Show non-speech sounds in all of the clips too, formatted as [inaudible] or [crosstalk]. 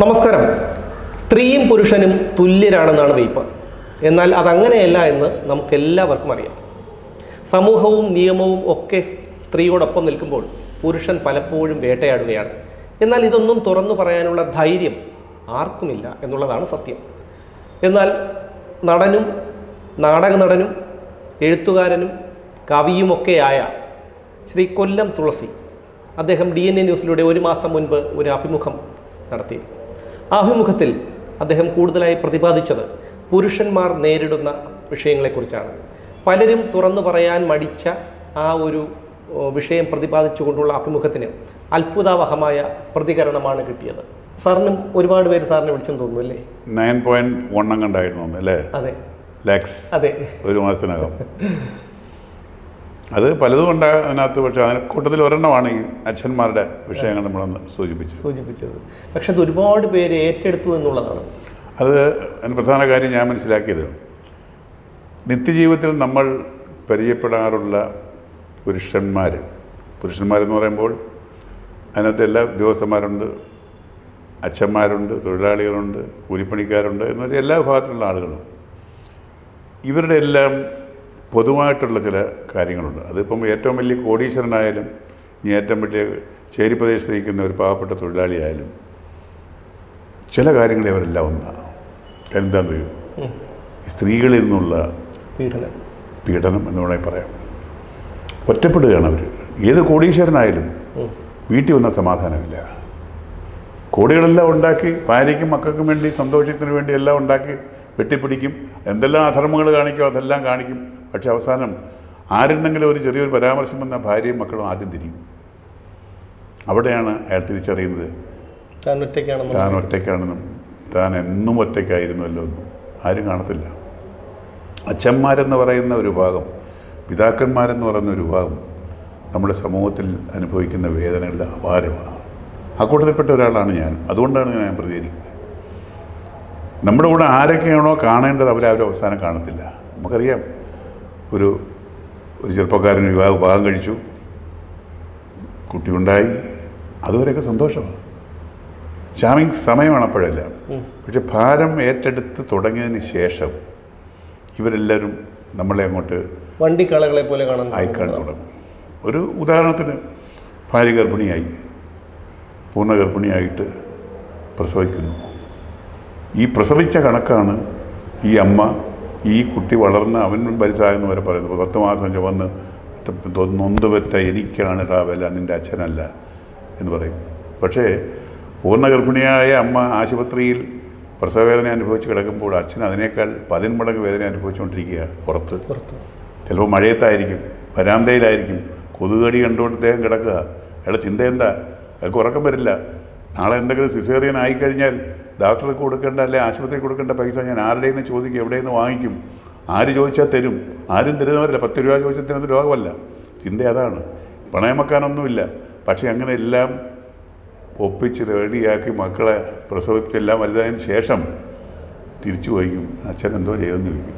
നമസ്കാരം. സ്ത്രീയും പുരുഷനും തുല്യരാണെന്നാണ് വെയ്പ്പ്. എന്നാൽ അതങ്ങനെയല്ല എന്ന് നമുക്കെല്ലാവർക്കും അറിയാം. സമൂഹവും നിയമവും ഒക്കെ സ്ത്രീയോടൊപ്പം നിൽക്കുമ്പോൾ പുരുഷൻ പലപ്പോഴും വേട്ടയാടുകയാണ്. എന്നാൽ ഇതൊന്നും തുറന്നു പറയാനുള്ള ധൈര്യം ആർക്കുമില്ല എന്നുള്ളതാണ് സത്യം. എന്നാൽ നടനും നാടക നടനും എഴുത്തുകാരനും കവിയുമൊക്കെയായ ശ്രീ കൊല്ലം തുളസി അദ്ദേഹം ഡി എൻ എ ന്യൂസിലൂടെ ഒരു മാസം മുൻപ് ഒരു അഭിമുഖം നടത്തി ആ അഭിമുഖത്തിൽ അദ്ദേഹം കൂടുതലായി പ്രതിപാദിച്ചത് പുരുഷന്മാർ നേരിടുന്ന വിഷയങ്ങളെക്കുറിച്ചാണ്. പലരും തുറന്നു പറയാൻ മടിച്ച ആ ഒരു വിഷയം പ്രതിപാദിച്ചുകൊണ്ടുള്ള അഭിമുഖത്തിന് അത്ഭുതാവഹമായ പ്രതികരണമാണ് കിട്ടിയത്. സാറിനും ഒരുപാട് പേര് സാറിനെ വിളിച്ചെന്ന് തോന്നുന്നു അല്ലേ? നയൻ പോയിന്റ് അല്ലേ? അതെ. ലാക്സ്. അതെ. ഒരു മാസത്തിനകം. [laughs] അത് പലതും ഉണ്ട് അതിനകത്ത് പക്ഷേ അതിന് കൂട്ടത്തിൽ ഒരെണ്ണമാണ് ഈ അച്ഛന്മാരുടെ വിഷയങ്ങൾ നമ്മളൊന്ന് സൂചിപ്പിച്ചു സൂചിപ്പിച്ചത്. പക്ഷെ അത് ഒരുപാട് പേര് ഏറ്റെടുത്തു എന്നുള്ളതാണ്. അത് അതിന് പ്രധാന കാര്യം ഞാൻ മനസ്സിലാക്കിയത് നിത്യജീവിതത്തിൽ നമ്മൾ പരിചയപ്പെടാറുള്ള പുരുഷന്മാർ പുരുഷന്മാരെന്ന് പറയുമ്പോൾ അതിനകത്ത് എല്ലാ ഉദ്യോഗസ്ഥന്മാരുണ്ട് അച്ഛന്മാരുണ്ട് തൊഴിലാളികളുണ്ട് കൂലിപ്പണിക്കാരുണ്ട് എന്ന് വെച്ചാൽ എല്ലാ വിഭാഗത്തിലുള്ള ആളുകളും. ഇവരുടെ എല്ലാം പൊതുവായിട്ടുള്ള ചില കാര്യങ്ങളുണ്ട്. അതിപ്പം ഏറ്റവും വലിയ കോടീശ്വരനായാലും ഇനി ഏറ്റവും വലിയ ചേരി പ്രദേശത്ത് നിൽക്കുന്ന ഒരു പാവപ്പെട്ട തൊഴിലാളിയായാലും ചില കാര്യങ്ങളെ അവരെല്ലാം ഒന്നാണ്. എന്താണെന്ന് അറിയൂ സ്ത്രീകളിൽ നിന്നുള്ള പീഡനം. പീഡനം എന്ന് വേണമെങ്കിൽ പറയാം. ഒറ്റപ്പെടുകയാണ് അവർ ഏത് കോടീശ്വരനായാലും. വീട്ടിൽ വന്ന സമാധാനമില്ല. കോടികളെല്ലാം ഉണ്ടാക്കി ഭാര്യയ്ക്കും മക്കൾക്കും വേണ്ടി സന്തോഷത്തിന് വേണ്ടി എല്ലാം ഉണ്ടാക്കി വെട്ടിപ്പിടിക്കും എന്തെല്ലാം അധർമ്മങ്ങൾ കാണിക്കും അതെല്ലാം കാണിക്കും. പക്ഷെ അവസാനം ആരുണ്ടെങ്കിലും ഒരു ചെറിയൊരു പരാമർശം വന്ന ഭാര്യയും മക്കളും ആദ്യം തിരിയും. അവിടെയാണ് അയാൾ തിരിച്ചറിയുന്നത്. താൻ ഒറ്റയ്ക്കാണെന്ന്. താൻ ഒറ്റയ്ക്കാണെന്നും. താൻ എന്നും ഒറ്റയ്ക്കായിരുന്നല്ലോ എന്നും. ആരും കാണത്തില്ല. അച്ഛന്മാരെന്ന് പറയുന്ന ഒരു ഭാഗം പിതാക്കന്മാരെന്ന് പറയുന്ന ഒരു ഭാഗം നമ്മുടെ സമൂഹത്തിൽ അനുഭവിക്കുന്ന വേദനകളുടെ അപാരമാണ്. ആ കൂട്ടത്തിൽപ്പെട്ട ഒരാളാണ് ഞാൻ. അതുകൊണ്ടാണ് ഞാൻ പ്രതികരിക്കുന്നത്. നമ്മുടെ കൂടെ ആരൊക്കെയാണോ കാണേണ്ടത് അവരെ അവസാനം കാണത്തില്ല. നമുക്കറിയാം. ഒരു ഒരു ചെറുപ്പക്കാരൻ വിവാഹ വിവാഹം കഴിച്ചു. കുട്ടിയുണ്ടായി. അതുവരെയൊക്കെ സന്തോഷമാണ്. ഷാമിങ് സമയമാണ് അപ്പോഴെല്ലാം. പക്ഷെ ഭാരം ഏറ്റെടുത്ത് തുടങ്ങിയതിന് ശേഷം ഇവരെല്ലാവരും നമ്മളെ അങ്ങോട്ട് വണ്ടിക്കളകളെ പോലെ കാണാൻ അയക്കാൻ തുടങ്ങും. ഒരു ഉദാഹരണത്തിന് ഭാര്യ ഗർഭിണിയായി. പൂർണ ഗർഭിണിയായിട്ട് പ്രസവിക്കുന്നു. ഈ പ്രസവിച്ച കണക്കാണ് ഈ അമ്മ ഈ കുട്ടി വളർന്ന് അവൻ വലുതായെന്ന് വരെ പറയുന്നു. പത്ത് മാസം ചുവന്ന് നൊന്ത് പറ്റ എനിക്കാണ് രാവല വില നിന്റെ അച്ഛനല്ല എന്ന് പറയും. പക്ഷേ പൂർണ ഗർഭിണിയായ അമ്മ ആശുപത്രിയിൽ പ്രസവവേദന അനുഭവിച്ച് കിടക്കുമ്പോൾ അച്ഛൻ അതിനേക്കാൾ പതിന്മടങ്ങ് വേദന അനുഭവിച്ചുകൊണ്ടിരിക്കുകയാണ് പുറത്ത്. പുറത്ത്. ചിലപ്പോൾ മഴയത്തായിരിക്കും വരാന്തയിലായിരിക്കും കൊതുകടി കണ്ടുകൊണ്ട് അദ്ദേഹം കിടക്കുക. അയാളുടെ ചിന്ത എന്താ? അയാൾക്ക് ഉറക്കം വരില്ല. നാളെ എന്തെങ്കിലും സിസേറിയൻ ആയിക്കഴിഞ്ഞാൽ ഡോക്ടർക്ക് കൊടുക്കേണ്ട അല്ലെ ആശുപത്രിക്ക് കൊടുക്കേണ്ട പൈസ ഞാൻ ആരുടെ നിന്ന് ചോദിക്കും എവിടെ നിന്ന് വാങ്ങിക്കും? ആര് ചോദിച്ചാൽ തരും? ആരും തരുന്നവരില്ല. പത്ത് രൂപ ചോദിച്ചാൽ തരുന്ന രോഗമല്ല. ചിന്ത അതാണ്. പണയം വെക്കാനൊന്നുമില്ല പക്ഷേ അങ്ങനെ എല്ലാം ഒപ്പിച്ച് റെഡിയാക്കി മക്കളെ പ്രസവിച്ചെല്ലാം വലുതായതിനു ശേഷം തിരിച്ചു പോയിക്കും അച്ഛൻ എന്തോ ചെയ്തെന്ന് ചോദിക്കും.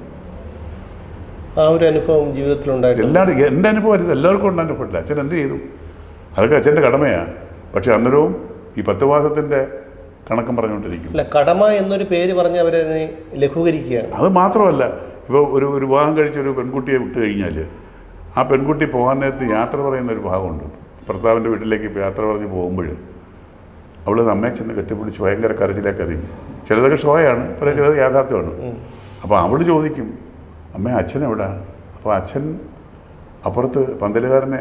ആ ഒരു അനുഭവം ജീവിതത്തിലുണ്ടായിട്ടുണ്ട് എല്ലാവരും എന്റെ അനുഭവം എല്ലാവർക്കും ഉണ്ട് അനുഭവമില്ല അച്ഛൻ എന്ത് ചെയ്തു? അതൊക്കെ അച്ഛന്റെ കടമയാണ് പക്ഷെ അന്നേരവും ഈ പത്ത് മാസത്തിന്റെ കണക്കും പറഞ്ഞുകൊണ്ടിരിക്കും അല്ല കടമ എന്നൊരു പേര് പറഞ്ഞ് അവരെ ലഘൂകരിക്കുകയാണ്. അത് മാത്രമല്ല ഇപ്പോൾ ഒരു ഒരു വിവാഹം കഴിച്ച ഒരു പെൺകുട്ടിയെ വിട്ടു കഴിഞ്ഞാൽ ആ പെൺകുട്ടി പോകാൻ നേരത്ത് യാത്ര പറയുന്ന ഒരു ഭാഗമുണ്ട്. ഭർത്താവിന്റെ വീട്ടിലേക്ക് ഇപ്പോൾ യാത്ര പറഞ്ഞ് പോകുമ്പോൾ അവൾ നമ്മെ ചെന്ന് കെട്ടിപ്പിടിച്ച് ഭയങ്കര കരച്ചിലേക്ക് അറിയും ചിലതൊക്കെ ഷോയാണ് പല ചിലത് യാഥാർത്ഥ്യമാണ്. അപ്പോൾ അവൾ ചോദിക്കും അമ്മേ അച്ഛൻ എവിടെ? അപ്പോൾ അച്ഛൻ അപ്പുറത്ത് പന്തലുകാരനെ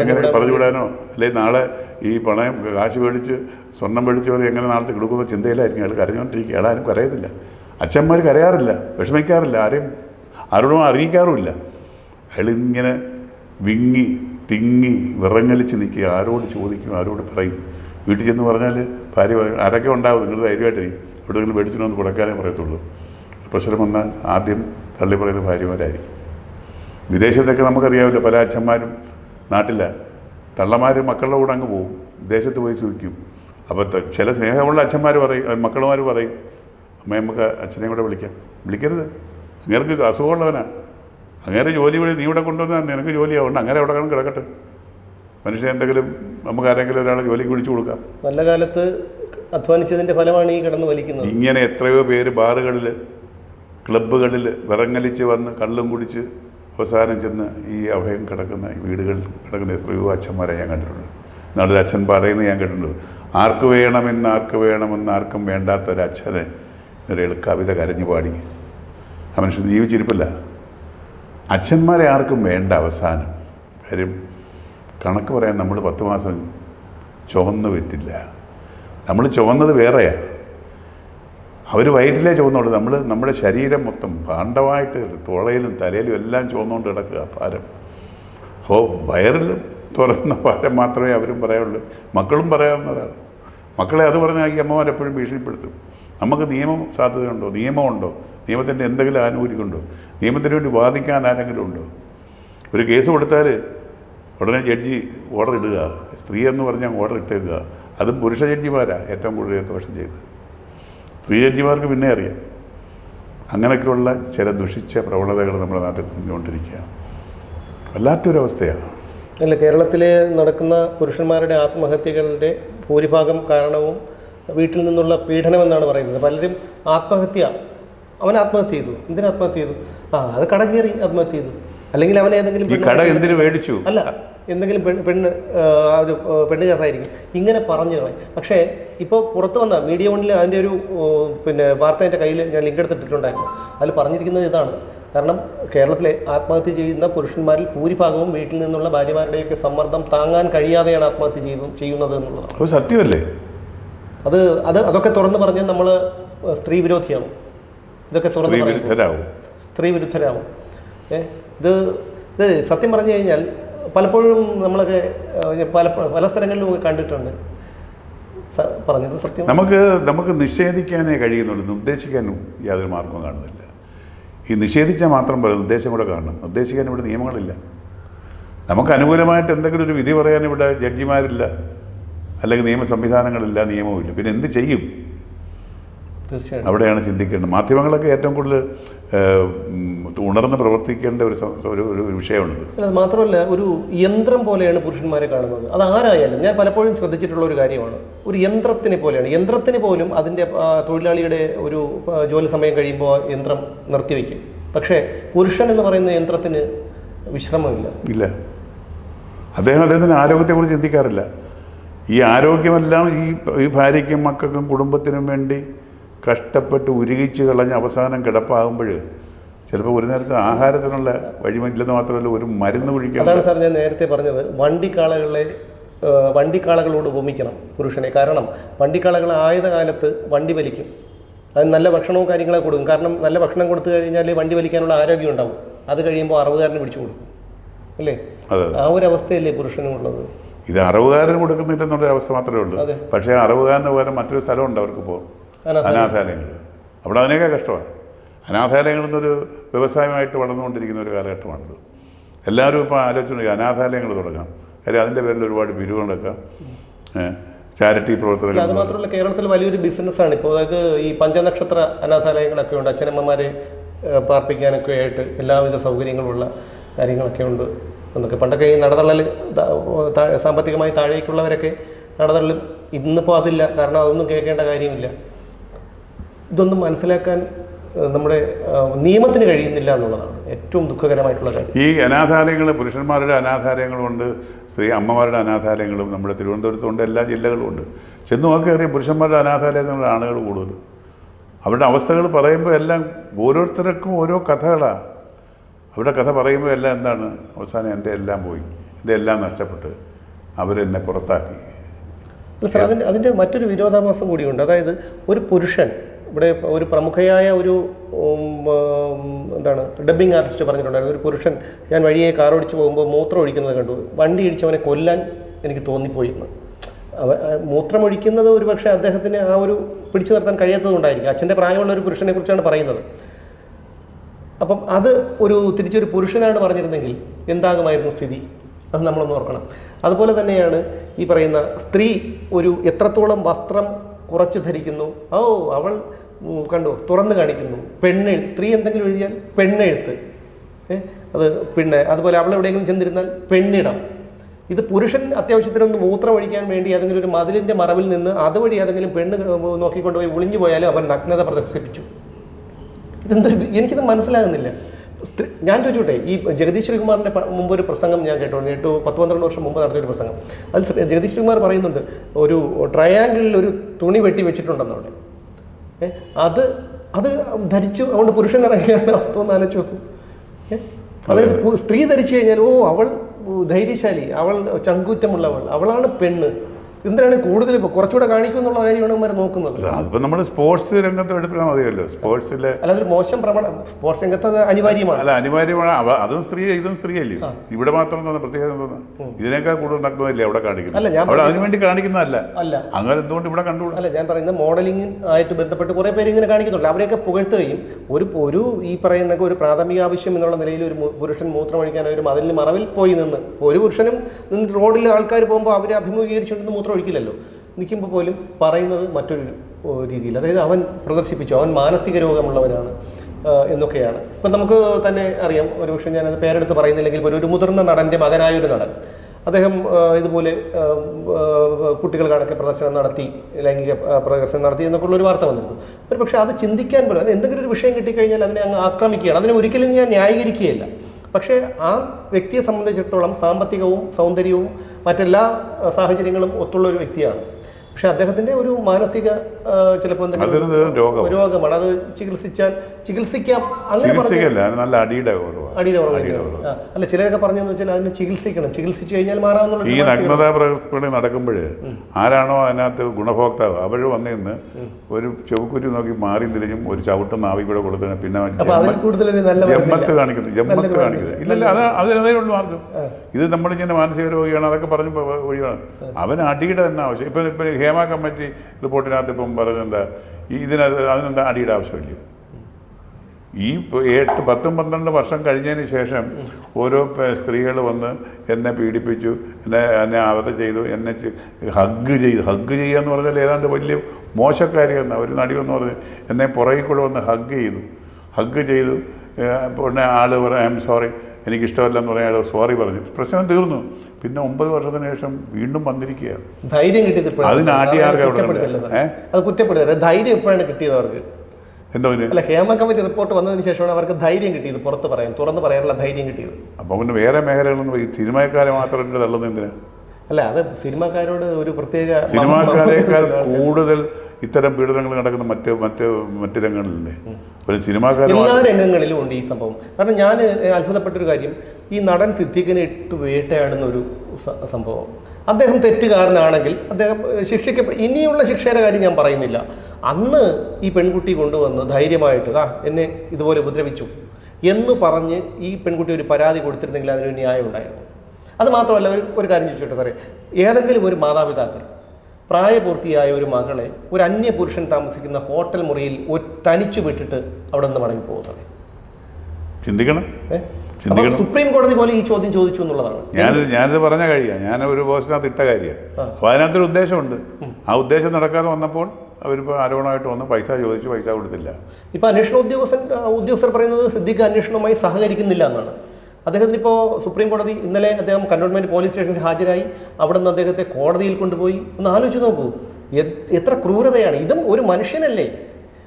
എങ്ങനെ പറഞ്ഞുവിടാൻ പറഞ്ഞു വിടാനോ അല്ലെങ്കിൽ നാളെ ഈ പണയം കാശ് മേടിച്ച് സ്വർണം മേടിച്ചവർ എങ്ങനെ നാളത്തെ കൊടുക്കുന്ന ചിന്തയിലായിരിക്കും അയാൾ കരഞ്ഞുകൊണ്ടിരിക്കുക. അയാൾ ആരും കരയുന്നില്ല. അച്ഛന്മാർ കരയാറില്ല വിഷമിക്കാറില്ല ആരെയും ആരോടും അറിയിക്കാറുമില്ല. അയാൾ ഇങ്ങനെ വിങ്ങി തിങ്ങി വിറങ്ങലിച്ച് നിൽക്കുക. ആരോട് ചോദിക്കും ആരോട് പറയും. വീട്ടിൽ ചെന്ന് പറഞ്ഞാൽ ഭാര്യ പറയും ആരൊക്കെ ഉണ്ടാവും നിങ്ങൾ ധൈര്യമായിട്ടിരിക്കും എവിടെയെങ്കിലും മേടിച്ചിട്ടൊന്ന് കൊടുക്കാനേ പറയത്തുള്ളൂ. പ്രശ്നം വന്നാൽ ആദ്യം തള്ളി പറയുന്ന ഭാര്യമാരായിരിക്കും. വിദേശത്തൊക്കെ നമുക്കറിയാമല്ലോ പല അച്ഛന്മാരും നാട്ടില്ല. തള്ളമാർ മക്കളുടെ കൂടെ അങ്ങ് പോകും ദേശത്ത് പോയി ചോദിക്കും. അപ്പോൾ ചില സ്നേഹമുള്ള അച്ഛന്മാർ പറയും മക്കളുമാർ പറയും അമ്മയെ നമുക്ക് അച്ഛനെയും കൂടെ വിളിക്കാം. വിളിക്കരുത്. അങ്ങേർക്ക് അസുഖമുള്ളവനാ. അങ്ങേരെ ജോലി വഴി നീ ഇവിടെ കൊണ്ടുവന്നാൽ നിനക്ക് ജോലിയാവുണ്ട് അങ്ങനെ അവിടെ കാണും കിടക്കട്ടെ. മനുഷ്യൻ എന്തെങ്കിലും നമുക്ക് ആരെങ്കിലും ഒരാളെ ജോലിക്ക് വിളിച്ചു കൊടുക്കാം. നല്ല കാലത്ത് അധ്വാനിച്ചതിന്റെ ഫലമാണ് ഈ കിടന്ന് വലിക്കുന്നത്. ഇങ്ങനെ എത്രയോ പേര് ബാറുകളിൽ ക്ലബ്ബുകളിൽ വിറങ്ങലിച്ച് വന്ന് കള്ളും കുടിച്ച് അവസാനം ചെന്ന് ഈ അഭയം കിടക്കുന്ന വീടുകളിൽ കിടക്കുന്ന എത്രയോ അച്ഛന്മാരെ ഞാൻ കണ്ടിട്ടുണ്ട്. നാളൊരു അച്ഛൻ പറയുന്നത് ഞാൻ കേട്ടിട്ടുണ്ട്. ആർക്ക് വേണമെന്ന് ആർക്ക് വേണമെന്ന് ആർക്കും വേണ്ടാത്ത ഒരു അച്ഛനെ ഒരാൾ കവിത കരഞ്ഞു പാടി. ആ മനുഷ്യൻ ജീവിച്ചിരിപ്പില്ല. അച്ഛന്മാരെ ആർക്കും വേണ്ട അവസാനം. കാര്യം കണക്ക് പറയാൻ നമ്മൾ പത്ത് മാസം ചുവന്നു വിറ്റില്ല നമ്മൾ ചുവന്നത് വേറെയാണ് അവർ വയറ്റിലേ ചുവന്നുള്ളൂ. നമ്മൾ നമ്മുടെ ശരീരം മൊത്തം ഭാണ്ഡമായിട്ട് തോളയിലും തലയിലും എല്ലാം ചുവന്നുകൊണ്ട് കിടക്കുക ഭാരം. അപ്പോൾ വയറിൽ തുറന്ന ഭാരം മാത്രമേ അവരും പറയുള്ളൂ മക്കളും പറയാവുന്നതാണ്. മക്കളെ അത് പറഞ്ഞാൽ ഈ അമ്മമാരെപ്പോഴും ഭീഷണിപ്പെടുത്തും. നമുക്ക് നിയമം സാധ്യതയുണ്ടോ? നിയമമുണ്ടോ? നിയമത്തിന്റെ എന്തെങ്കിലും ആനുകൂല്യമുണ്ടോ? നിയമത്തിന് വേണ്ടി വാദിക്കാൻ ആരെങ്കിലും ഉണ്ടോ? ഒരു കേസ് കൊടുത്താൽ ഉടനെ ജഡ്ജി ഓർഡർ ഇടുക. സ്ത്രീ എന്ന് പറഞ്ഞാൽ ഓർഡർ ഇട്ടേക്കുക. അതും പുരുഷ ജഡ്ജിമാരാണ് ഏറ്റവും കൂടുതൽ ദോഷം ചെയ്തത്. സ്ത്രീ ജഡ്ജിമാർക്ക് പിന്നെ അറിയാം. അങ്ങനെയൊക്കെയുള്ള ചില ദുഷിച്ച പ്രവണതകൾ നമ്മുടെ നാട്ടിൽ സംഭവിച്ചുകൊണ്ടിരിക്കുകയാണ്. വല്ലാത്തൊരവസ്ഥയാണ്. അല്ല കേരളത്തിലെ നടക്കുന്ന പുരുഷന്മാരുടെ ആത്മഹത്യകളുടെ ഭൂരിഭാഗം കാരണവും വീട്ടിൽ നിന്നുള്ള പീഡനമെന്നാണ് പറയുന്നത്. പലരും ആത്മഹത്യ അവൻ ആത്മഹത്യ ചെയ്തു എന്തിനാത്മഹത്യ ചെയ്തു? ആ അത് കടം ആത്മഹത്യ ചെയ്തു. അല്ലെങ്കിൽ അവൻ ഏതെങ്കിലും ഈ കട എന്തിനു മേടിച്ചു? അല്ല എന്തെങ്കിലും പെണ്ണ് പെണ്ണ് ഒരു പെണ്ണ് കേസായിരിക്കും ഇങ്ങനെ പറഞ്ഞു കളയും. പക്ഷേ ഇപ്പോൾ പുറത്ത് വന്ന മീഡിയ വണ്ണിൽ അതിന്റെ ഒരു പിന്നെ വാർത്ത എന്റെ കയ്യിൽ ഞാൻ ലിങ്ക് എടുത്തിട്ടുണ്ടായിരുന്നു അതിൽ പറഞ്ഞിരിക്കുന്നത് ഇതാണ്. കാരണം കേരളത്തിലെ ആത്മഹത്യ ചെയ്യുന്ന പുരുഷന്മാരിൽ ഭൂരിഭാഗവും വീട്ടിൽ നിന്നുള്ള ഭാര്യമാരുടെയൊക്കെ സമ്മർദ്ദം താങ്ങാൻ കഴിയാതെയാണ് ആത്മഹത്യ ചെയ്തു ചെയ്യുന്നത് എന്നുള്ളതാണ്. അത് സത്യമല്ലേ? അത് അത് അതൊക്കെ തുറന്ന് പറഞ്ഞാൽ നമ്മൾ സ്ത്രീ വിരോധിയാവും. ഇതൊക്കെ തുറന്ന് സ്ത്രീ വിരുദ്ധരാകും വിരുദ്ധരാവും. സ്ത്രീ വിരുദ്ധരാവും. ഏ? ഇത് ഇത് സത്യം പറഞ്ഞു കഴിഞ്ഞാൽ പലപ്പോഴും നമ്മളൊക്കെ പല പല സ്ഥലങ്ങളിലും കണ്ടിട്ടുണ്ട്. പറഞ്ഞത് സത്യം. നമുക്ക് നമുക്ക് നിഷേധിക്കാനേ കഴിയുന്നുള്ളൂ. നിർദ്ദേശിക്കാനും യാതൊരു മാർഗവും കാണുന്നില്ല. ഈ നിഷേധിച്ചാൽ മാത്രം പോലെ നിർദ്ദേശം കൂടെ കാണണം. നിർദ്ദേശിക്കാൻ ഇവിടെ നിയമങ്ങളില്ല. നമുക്ക് അനുകൂലമായിട്ട് എന്തെങ്കിലും ഒരു വിധി പറയാൻ ഇവിടെ ജഡ്ജിമാരില്ല. അല്ലെങ്കിൽ നിയമ സംവിധാനങ്ങളില്ല നിയമവുമില്ല. പിന്നെ എന്ത് ചെയ്യും? തീർച്ചയായിട്ടും. അവിടെയാണ് ചിന്തിക്കേണ്ടത്. മാധ്യമങ്ങളൊക്കെ ഏറ്റവും കൂടുതൽ ഉണർന്ന് പ്രവർത്തിക്കേണ്ട ഒരു ഒരു വിഷയമുണ്ട്. അത് മാത്രമല്ല ഒരു യന്ത്രം പോലെയാണ് പുരുഷന്മാരെ കാണുന്നത്. അത് ആരായാലും ഞാൻ പലപ്പോഴും ശ്രദ്ധിച്ചിട്ടുള്ള ഒരു കാര്യമാണ്. ഒരു യന്ത്രത്തിനെ പോലെയാണ്. യന്ത്രത്തിന് പോലും അതിന്റെ തൊഴിലാളിയുടെ ഒരു ജോലി സമയം കഴിയുമ്പോൾ യന്ത്രം നിർത്തിവെക്കും. പക്ഷേ പുരുഷൻ എന്ന് പറയുന്ന യന്ത്രത്തിന് വിശ്രമമില്ല. ഇല്ല. അദ്ദേഹം അദ്ദേഹത്തിന്റെ ആരോഗ്യത്തെക്കുറിച്ച് ചിന്തിക്കാറില്ല. ഈ ആരോഗ്യമെല്ലാം ഈ ഈ ഭാര്യയ്ക്കും മക്കൾക്കും കുടുംബത്തിനും വേണ്ടി കഷ്ടപ്പെട്ട് ഉരുകിച്ച് കളഞ്ഞ് അവസാനം കിടപ്പാകുമ്പോൾ ചിലപ്പോൾ ഒരു നേരത്തെ ആഹാരത്തിനുള്ള വഴിമില്ലെന്ന് മാത്രമല്ല ഒരു മരുന്ന് കുഴിക്കാൻ അതാണ് സാർ ഞാൻ നേരത്തെ പറഞ്ഞത്. വണ്ടിക്കാളകളെ വണ്ടിക്കാളകളോട് ഉപമിക്കണം പുരുഷനെ. കാരണം വണ്ടിക്കാളകൾ ആയത കാലത്ത് വണ്ടി വലിക്കും. അത് നല്ല ഭക്ഷണവും കാര്യങ്ങളെ കൊടുക്കും. കാരണം നല്ല ഭക്ഷണം കൊടുത്തു കഴിഞ്ഞാൽ വണ്ടി വലിക്കാനുള്ള ആരോഗ്യം ഉണ്ടാവും. അത് കഴിയുമ്പോൾ അറുപതുകാരന് പിടിച്ചു കൊടുക്കും. അല്ലേ? ആ ഒരു അവസ്ഥയല്ലേ പുരുഷനുമുള്ളത് ഇത് അറവുകാരന് കൊടുക്കുന്നില്ലെന്നുള്ള അവസ്ഥ മാത്രമേ ഉള്ളൂ. പക്ഷേ അറവുകാരന് പകരം മറ്റൊരു സ്ഥലമുണ്ട് അവർക്ക് അനാഥാലയം. അനാഥാലയങ്ങൾ. അവിടെ അതിനേക്കാൾ കഷ്ടമാണ്. അനാഥാലയങ്ങൾ എന്നൊരു വ്യവസായമായിട്ട് വളർന്നുകൊണ്ടിരിക്കുന്ന ഒരു കാലഘട്ടമാണിത്. എല്ലാവരും ഇപ്പോൾ ആലോചിച്ചു അനാഥാലയങ്ങൾ തുടങ്ങാം. കാര്യം അതിന്റെ പേരിൽ ഒരുപാട് പിരിവുകളൊക്കെ ചാരിറ്റി പ്രവർത്തകർ അത് മാത്രമല്ല കേരളത്തിൽ വലിയൊരു ബിസിനസ്സാണ്. ഇപ്പോൾ അതായത് ഈ പഞ്ചനക്ഷത്ര അനാഥാലയങ്ങളൊക്കെ ഉണ്ട്. അച്ഛനമ്മമാരെ പാർപ്പിക്കാനൊക്കെ ആയിട്ട് എല്ലാവിധ സൗകര്യങ്ങളുള്ള കാര്യങ്ങളൊക്കെ ഉണ്ട് എന്നൊക്കെ. പണ്ടൊക്കെ ഈ നടതള്ളൽ സാമ്പത്തികമായി താഴേക്കുള്ളവരൊക്കെ നടതള്ളും ഇന്നിപ്പോൾ അതില്ല. കാരണം അതൊന്നും കേൾക്കേണ്ട കാര്യമില്ല. ഇതൊന്നും മനസ്സിലാക്കാൻ നമ്മുടെ നിയമത്തിന് കഴിയുന്നില്ല എന്നുള്ളതാണ് ഏറ്റവും ദുഃഖകരമായിട്ടുള്ള കാര്യം. ഈ അനാഥാലയങ്ങൾ പുരുഷന്മാരുടെ അനാഥാലയങ്ങളുണ്ട് സ്ത്രീ അമ്മമാരുടെ അനാഥാലയങ്ങളും നമ്മുടെ തിരുവനന്തപുരത്തുണ്ട് എല്ലാ ജില്ലകളും ഉണ്ട്. ചെന്ന് നോക്കി അറിയാം പുരുഷന്മാരുടെ അനാഥാലയങ്ങളുടെ ആളുകൾ കൂടുതൽ. അവരുടെ അവസ്ഥകൾ പറയുമ്പോൾ എല്ലാം ഓരോരുത്തർക്കും ഓരോ കഥകളാണ് അവരുടെ കഥ പറയുമ്പോൾ എല്ലാം എന്താണ്? അവസാനം എന്റെ എല്ലാം പോയി എന്റെ എല്ലാം നഷ്ടപ്പെട്ട് അവരെന്നെ പുറത്താക്കി. അതിന്റെ മറ്റൊരു വിരോധാഭാസം കൂടിയുണ്ട്. അതായത് ഒരു പുരുഷൻ ഇവിടെ ഒരു പ്രമുഖയായ ഒരു എന്താണ് ഡബ്ബിംഗ് ആർട്ടിസ്റ്റ് പറഞ്ഞിട്ടുണ്ടായിരുന്നു. ഒരു പുരുഷൻ ഞാൻ വഴിയെ കാർ ഓടിച്ച് പോകുമ്പോൾ മൂത്രം ഒഴിക്കുന്നത് കണ്ടു. വണ്ടി ഇടിച്ചവനെ കൊല്ലാൻ എനിക്ക് തോന്നിപ്പോയി എന്ന് അവ മൂത്രമൊഴിക്കുന്നത് ഒരു പക്ഷേ അദ്ദേഹത്തിന് ആ ഒരു പിടിച്ചു നിർത്താൻ കഴിയാത്തത് കൊണ്ടായിരിക്കും അച്ഛന്റെ പ്രായമുള്ള ഒരു പുരുഷനെ കുറിച്ചാണ് പറയുന്നത്. അപ്പം അത് ഒരു തിരിച്ചൊരു പുരുഷനാണ് പറഞ്ഞിരുന്നെങ്കിൽ എന്താകുമായിരുന്നു സ്ഥിതി? അത് നമ്മളൊന്ന് ഓർക്കണം. അതുപോലെ തന്നെയാണ് ഈ പറയുന്ന സ്ത്രീ ഒരു എത്രത്തോളം വസ്ത്രം കുറച്ച് ധരിക്കുന്നു. ഓ അവൾ കണ്ടോ? തുറന്നു കാണിക്കുന്നു. പെണ്ണെഴുത്ത് സ്ത്രീ എന്തെങ്കിലും എഴുതിയാൽ പെണ്ണെഴുത്ത് അത് പിന്നെ അതുപോലെ അവൾ എവിടെയെങ്കിലും ചെന്നിരുന്നാൽ പെണ്ണിടം ഇത് പുരുഷൻ അത്യാവശ്യത്തിനൊന്ന് മൂത്രം ഒഴിക്കാൻ വേണ്ടി ഏതെങ്കിലും ഒരു മതിലിന്റെ മറവിൽ നിന്ന് അതുവഴി ഏതെങ്കിലും പെണ്ണ് നോക്കിക്കൊണ്ടുപോയി ഒളിഞ്ഞു പോയാലും അവൻ നഗ്നത പ്രദർശിപ്പിച്ചു. ഇതെന്തൊരു എനിക്കിത് മനസ്സിലാകുന്നില്ല. ഞാൻ ചോദിച്ചോട്ടെ ഈ ജഗദീഷ് ശ്രീകുമാറിന്റെ മുമ്പ് ഒരു പ്രസംഗം ഞാൻ കേട്ടോ. എട്ട് പത്ത് പന്ത്രണ്ട് വർഷം മുമ്പ് നടത്തിയൊരു പ്രസംഗം. അതിൽ ജഗദീശ് ശ്രീകുമാർ പറയുന്നുണ്ട് ഒരു ട്രയാങ്കിളിൽ ഒരു തുണി വെട്ടി വെച്ചിട്ടുണ്ടെന്ന് അത് അത് ധരിച്ചു അതുകൊണ്ട് പുരുഷൻ ഇറങ്ങിയാണ് അവസ്ഥ ഒന്ന് ആലോചിച്ച് നോക്കും. അതായത് സ്ത്രീ ധരിച്ചു കഴിഞ്ഞാൽ ഓ അവൾ ധൈര്യശാലി അവൾ ചങ്കൂറ്റമുള്ളവൾ അവളാണ് പെണ്ണ്. എന്തിനാണ് കൂടുതൽ ഇപ്പോൾ കുറച്ചുകൂടെ കാണിക്കും എന്നുള്ള കാര്യമാണ് ഇവർ നോക്കുന്നത്? അല്ല, അതിപ്പോ നമ്മൾ സ്പോർട്സ് രംഗത്ത് എടുത്താൽ മതിയല്ലോ. സ്പോർട്സിലെ അല്ലാതെ മോശം പ്രവണ സ്പോർട്സ് രംഗത്ത് അത് അനിവാര്യമാണ്. അല്ല അനിവാര്യമാണ്. അതും സ്ത്രീ ഇതും സ്ത്രീയല്ലേ? ഇവിടെ മാത്രം തന്നെ പ്രത്യേകത ഇതിനേക്കാൾ കൂടുതൽ നഗ്നതല്ലേ അവിടെ അല്ല, കാണിക്കുന്നത് ഞാൻ അവിടെ അതിനു വേണ്ടി കാണിക്കുന്നതല്ല. അല്ല. അങ്ങനെ എന്തുകൊണ്ട് ഇവിടെ കണ്ടു അല്ല ഞാൻ പറയുന്നത് മോഡലിംഗ് ആയിട്ട് ബന്ധപ്പെട്ട് കുറേ പേര് ഇങ്ങനെ കാണിക്കുന്നുണ്ട്. അവരെയൊക്കെ പുകഴ്ത്തുകയും ഒരു ഒരു ഈ പറയുന്ന ഒരു പ്രാഥമിക ആവശ്യം എന്നുള്ള നിലയിൽ ഒരു പുരുഷൻ മൂത്രം ഒഴിക്കാൻ ഒരു മതിലിന് മറവിൽ പോയി നിന്ന്. ഒരു പുരുഷനും റോഡിൽ ആൾക്കാർ പോകുമ്പോൾ അവരെ അഭിമുഖീകരിച്ചുകൊണ്ട് മൂത്രം ഒഴിക്കില്ലല്ലോ. നിൽക്കുമ്പോൾ പോലും പറയുന്നത് മറ്റൊരു രീതിയിൽ. അതായത് അവൻ പ്രദർശിപ്പിച്ചു. അവൻ മാനസിക രോഗമുള്ളവനാണ് എന്നൊക്കെയാണ്. ഇപ്പം നമുക്ക് തന്നെ അറിയാം. ഒരു പക്ഷേ ഞാനത് പേരെടുത്ത് പറയുന്നില്ലെങ്കിൽ പോലും ഒരു മുതിർന്ന നടന്റെ മകനായൊരു നടൻ. അദ്ദേഹം ഇതുപോലെ കുട്ടികൾ കണക്ക് പ്രദർശനം നടത്തി ലൈംഗിക പ്രദർശനം നടത്തി എന്നൊക്കെയുള്ള ഒരു വാർത്ത വന്നിരുന്നു. ഒരു പക്ഷേ അത് ചിന്തിക്കാൻ പോലും എന്തെങ്കിലും ഒരു വിഷയം കിട്ടിക്കഴിഞ്ഞാൽ അതിനെ അങ്ങ് ആക്രമിക്കുകയാണ്. അതിനെ ഒരിക്കലും ഞാൻ ന്യായീകരിക്കുകയില്ല. പക്ഷേ ആ വ്യക്തിയെ സംബന്ധിച്ചിടത്തോളം സാമ്പത്തികവും സൗന്ദര്യവും മറ്റെല്ലാ സാഹചര്യങ്ങളും ഒത്തുള്ള ഒരു വ്യക്തിയാണ്. പക്ഷെ അദ്ദേഹത്തിന്റെ ഒരു മാനസിക ചിലപ്പോൾ രോഗമാണ്. അത് ചികിത്സിച്ചാൽ ചികിത്സിക്കാം അങ്ങനെ നല്ല അടിയുടെ അടിയുടെ അല്ല ചിലരൊക്കെ പറഞ്ഞതെന്ന് വെച്ചാൽ അതിനെ ചികിത്സിക്കണം. ചികിത്സിച്ചു കഴിഞ്ഞാൽ മാറാവുന്നുള്ള ഈ നഗ്നതാ പ്രകടനം നടക്കുമ്പോൾ ആരാണോ അതിനകത്ത് ഗുണഭോക്താവ് അവർ വന്നിന്ന് ഒരു ചെവുക്കുറ്റി നോക്കി മാറി തിരിഞ്ഞും ഒരു ചവിട്ടും നാവി കൂടെ കൊടുത്തു പിന്നെ ജമ്മത്ത്. കാണിക്കുന്നു. ജമ്മത്ത് കാണിക്കുന്നു. കാണിക്കുന്നത് ഇല്ലല്ല അത് അതിനതേ ഉള്ളൂ മാർഗം. ഇത് നമ്മളിങ്ങനെ മാനസിക രോഗിയാണ് അതൊക്കെ പറഞ്ഞു ഒഴിവാണ്. അവൻ അടിയുടെ തന്നെ ആവശ്യം. ഇപ്പം ഇപ്പം ഹേമ കമ്മിറ്റി റിപ്പോർട്ടിനകത്ത് ഇപ്പം പറഞ്ഞെന്താ ഇതിനകത്ത് അതിനെന്താ അടിയുടെ ആവശ്യമില്ല. ഈ എട്ട് പത്തും പന്ത്രണ്ട് വർഷം കഴിഞ്ഞതിന് ശേഷം ഓരോ സ്ത്രീകൾ വന്ന് എന്നെ പീഡിപ്പിച്ചു എന്നെ എന്നെ അവധ ചെയ്തു എന്നെ ഹഗ്ഗ് ചെയ്തു. ഹഗ്ഗ് ചെയ്യുക എന്ന് പറഞ്ഞാൽ ഏതാണ്ട് വലിയ മോശക്കാരിയെന്ന. ഒരു നടി എന്ന് പറഞ്ഞ് എന്നെ പുറകിൽ കൂടെ വന്ന് ഹഗ്ഗ് ചെയ്തു. ഹഗ്ഗ് ചെയ്തു. പിന്നെ ആൾ പറയാം ഐ എം സോറി. എനിക്കിഷ്ടമല്ല എന്ന് പറഞ്ഞാൽ സോറി പറഞ്ഞു. പ്രശ്നം തീർന്നു. പിന്നെ ഒമ്പത് വർഷത്തിന് ശേഷം വീണ്ടും വന്നിരിക്കുകയാണ്. ധൈര്യം കിട്ടിയത് അത് കുറ്റപ്പെടുത്തരുത് ധൈര്യം എപ്പോഴാണ് കിട്ടിയത് അവർക്ക്. എന്തോ അല്ല ഹേമ കമ്മിറ്റി റിപ്പോർട്ട് വന്നതിന് ശേഷമാണ് അവർക്ക് ധൈര്യം കിട്ടിയത് പുറത്ത് പറയാൻ. തുറന്ന് പറയാനുള്ള ധൈര്യം കിട്ടിയത്. അപ്പോൾ പിന്നെ വേറെ മേഖലകളൊന്നും ഈ സിനിമക്കാരെ മാത്രം തള്ളുന്നത് എന്തിനാ? അല്ല അത് സിനിമാക്കാരോട് ഒരു പ്രത്യേക സിനിമക്കാരേക്കാൾ കൂടുതൽ ഇത്തരം പീഡനങ്ങൾ നടക്കുന്ന മറ്റ് മറ്റ് മറ്റ് രംഗങ്ങളില്ലേ? ഒരു സിനിമാക്കാരും എല്ലാ രംഗങ്ങളിലും ഉണ്ട് ഈ സംഭവം. കാരണം ഞാൻ അത്ഭുതപ്പെട്ടൊരു കാര്യം. ഈ നടൻ സിദ്ദീഖിനെ ഇട്ട് വേട്ടയാടുന്ന ഒരു സംഭവം. അദ്ദേഹം തെറ്റുകാരനാണെങ്കിൽ അദ്ദേഹം ശിക്ഷിക്കപ്പെട്ട ഇനിയുള്ള ശിക്ഷയുടെ കാര്യം ഞാൻ പറയുന്നില്ല. അന്ന് ഈ പെൺകുട്ടി കൊണ്ടുവന്ന് ധൈര്യമായിട്ട് ആ എന്നെ ഇതുപോലെ ഉപദ്രവിച്ചു എന്ന് പറഞ്ഞ് ഈ പെൺകുട്ടി ഒരു പരാതി കൊടുത്തിരുന്നെങ്കിൽ അതിനൊരു ന്യായം ഉണ്ടായിരുന്നു അത് മാത്രമല്ല ഒരു ഒരു കാര്യം ചോദിച്ചോട്ടെ സാറേ. ഏതെങ്കിലും ഒരു മാതാപിതാക്കൾ പ്രായപൂർത്തിയായ ഒരു മകളെ ഒരു അന്യപുരുഷൻ താമസിക്കുന്ന ഹോട്ടൽ മുറിയിൽ ഒരു തനിച്ചു വിട്ടിട്ട് അവിടെ നിന്ന് മടങ്ങി പോകുന്നത്. ചിന്തിക്കണം. സുപ്രീം കോടതി പോലെ ഈ ചോദ്യം ചോദിച്ചു എന്നുള്ളതാണ്. ഞാനിത് ഞാനിത് പറഞ്ഞ കാര്യമാണ്. ഞാൻ ഒരു പോസ്റ്റിനകത്ത് ഇട്ട കാര്യമാണ്. അപ്പോൾ അതിനകത്തൊരു ഉദ്ദേശമുണ്ട്. ആ ഉദ്ദേശം നടക്കാതെ വന്നപ്പോൾ അവരിപ്പോൾ ആരോപണമായിട്ട് വന്ന് പൈസ ചോദിച്ചു പൈസ കൊടുത്തില്ല. ഇപ്പൊ അന്വേഷണ ഉദ്യോഗസ്ഥൻ ഉദ്യോഗസ്ഥർ പറയുന്നത് സിദ്ധിക്ക് അന്വേഷണവുമായി സഹകരിക്കുന്നില്ല എന്നാണ്. അദ്ദേഹത്തിന് ഇപ്പോൾ സുപ്രീം കോടതി ഇന്നലെ അദ്ദേഹം കന്റോൺമെന്റ് പോലീസ് സ്റ്റേഷനിൽ ഹാജരായി. അവിടെ നിന്ന് അദ്ദേഹത്തെ കോടതിയിൽ കൊണ്ടുപോയി. ഒന്ന് ആലോചിച്ച് നോക്കൂ. എത്ര ക്രൂരതയാണ്. ഇതും ഒരു മനുഷ്യനല്ലേ?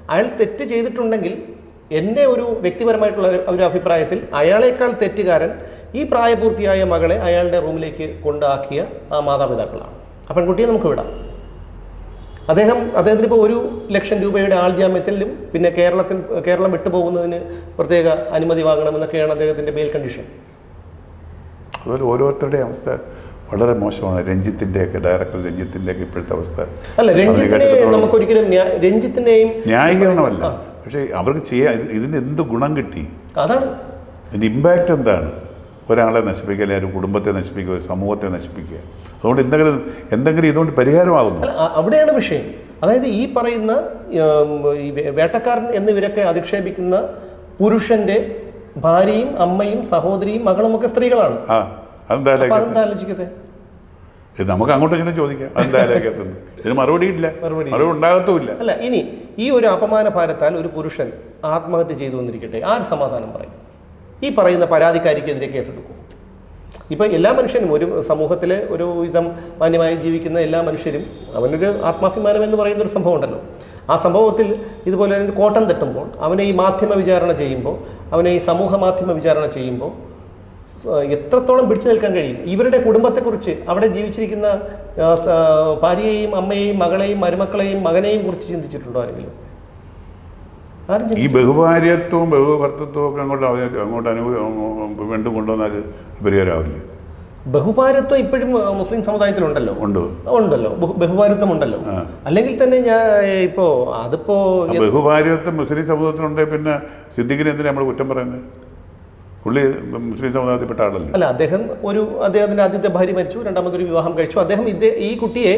അയാൾ തെറ്റ് ചെയ്തിട്ടുണ്ടെങ്കിൽ എന്റെ ഒരു വ്യക്തിപരമായിട്ടുള്ള ഒരു- ഒരു അഭിപ്രായത്തിൽ അയാളേക്കാൾ തെറ്റുകാരൻ ഈ പ്രായപൂർത്തിയായ മകളെ അയാളുടെ റൂമിലേക്ക് കൊണ്ടാക്കിയ ആ മാതാപിതാക്കളാണ്. ആ പെൺകുട്ടിയെ നമുക്ക് വിടാം. അദ്ദേഹം അദ്ദേഹത്തിന് ഇപ്പോൾ ഒരു ലക്ഷം രൂപയുടെ ആൾജാമ്യത്തിലും പിന്നെ കേരളത്തിൽ കേരളം വിട്ടുപോകുന്നതിന് പ്രത്യേക അനുമതി വാങ്ങണമെന്നൊക്കെയാണ് അദ്ദേഹത്തിന്റെ മെയിൽ കണ്ടീഷൻ അതുപോലെ ഓരോരുത്തരുടെയും അവസ്ഥ വളരെ മോശമാണ്. രഞ്ജിത്തിന്റെ ഒക്കെ ഡയറക്ടർ രഞ്ജിത്തിന്റെ ഒക്കെ ഇപ്പോഴത്തെ അവസ്ഥ. അല്ല രഞ്ജിത്തിനെ നമുക്കൊരിക്കലും രഞ്ജിത്തിന്റെയും ന്യായീകരണമല്ല. പക്ഷേ അവർക്ക് ചെയ്യാൻ ഇതിന് എന്ത് ഗുണം കിട്ടി? അതാണ്. ഇതിന്റെ ഇമ്പാക്റ്റ് എന്താണ്? ഒരാളെ നശിപ്പിക്കുക അല്ലെങ്കിൽ ഒരു കുടുംബത്തെ നശിപ്പിക്കുക ഒരു സമൂഹത്തെ നശിപ്പിക്കുക. അതുകൊണ്ട് എന്തെങ്കിലും എന്തെങ്കിലും ഇതുകൊണ്ട് പരിഹാരമാകുന്നു. അവിടെയാണ് വിഷയം. അതായത് ഈ പറയുന്ന വേട്ടക്കാരൻ എന്നിവരൊക്കെ അധിക്ഷേപിക്കുന്ന പുരുഷന്റെ ഭാര്യയും അമ്മയും സഹോദരിയും മകളും ഒക്കെ സ്ത്രീകളാണ്. അതെന്താ ആലോചിക്കത്തെ? നമുക്ക് അങ്ങോട്ടും ഇങ്ങനെ ചോദിക്കാം. ഇതിന് മറുപടി ഇല്ല. മറുപടി മറുപടി ഉണ്ടാകത്തുമില്ല അല്ല ഇനി ഈ ഒരു അപമാന ഭാരത്താൽ ഒരു പുരുഷൻ ആത്മഹത്യ ചെയ്തു വന്നിരിക്കട്ടെ ആര് സമാധാനം പറയും? ഈ പറയുന്ന പരാതിക്കാരിക്കെതിരെ കേസെടുക്കും. ഇപ്പം എല്ലാ മനുഷ്യനും ഒരു സമൂഹത്തിലെ ഒരു വിധം മാന്യമായി ജീവിക്കുന്ന എല്ലാ മനുഷ്യരും അവനൊരു ആത്മാഭിമാനം എന്ന് പറയുന്ന ഒരു സംഭവം ഉണ്ടല്ലോ ആ സംഭവത്തിൽ ഇതുപോലെ തന്നെ കോട്ടം തട്ടുമ്പോൾ അവനെ ഈ മാധ്യമ വിചാരണ ചെയ്യുമ്പോൾ അവനെ ഈ സമൂഹ മാധ്യമ വിചാരണ ചെയ്യുമ്പോൾ എത്രത്തോളം പിടിച്ചു നിൽക്കാൻ കഴിയും? ഇവരുടെ കുടുംബത്തെക്കുറിച്ച് അവിടെ ജീവിച്ചിരിക്കുന്ന ഭാര്യയെയും അമ്മയെയും മകളെയും മരുമക്കളെയും മകനെയും കുറിച്ച് ചിന്തിച്ചിട്ടുണ്ടോ ആരെങ്കിലും? ആരും ഈ. ബഹുഭാര്യത്വവും ബഹുഭർത്തത്വവും ഒക്കെ അങ്ങോട്ട് അങ്ങോട്ട് അനുഭവം വീണ്ടും കൊണ്ടുവന്നാൽ പരിഹാരമാവില്ല ബഹുഭാരത്വം ഇപ്പോഴും മുസ്ലിം സമുദായത്തിലുണ്ടല്ലോ? ഉണ്ട്. ഉണ്ടല്ലോ. ബഹുഭാരത്വം ഉണ്ടല്ലോ. അല്ലെങ്കിൽ തന്നെ ഞാൻ ഇപ്പോ അതിപ്പോ ബഹുഭാരത്വം മുസ്ലിം സമൂഹത്തിലുണ്ടെങ്കിൽ പിന്നെ സിദ്ദിഖിനെ എന്തിനാ നമ്മൾ കുറ്റം പറയുന്നത്? പുള്ളി മുസ്ലിം സമുദായത്തിൽപ്പെട്ട ആളല്ലേ? അല്ല അദ്ദേഹം ഒരു അദ്ദേഹത്തിന്റെ ആദ്യത്തെ ഭാര്യ മരിച്ചു രണ്ടാമതൊരു വിവാഹം കഴിച്ചു. അദ്ദേഹം ഇദ്ദേഹം ഈ കുട്ടിയെ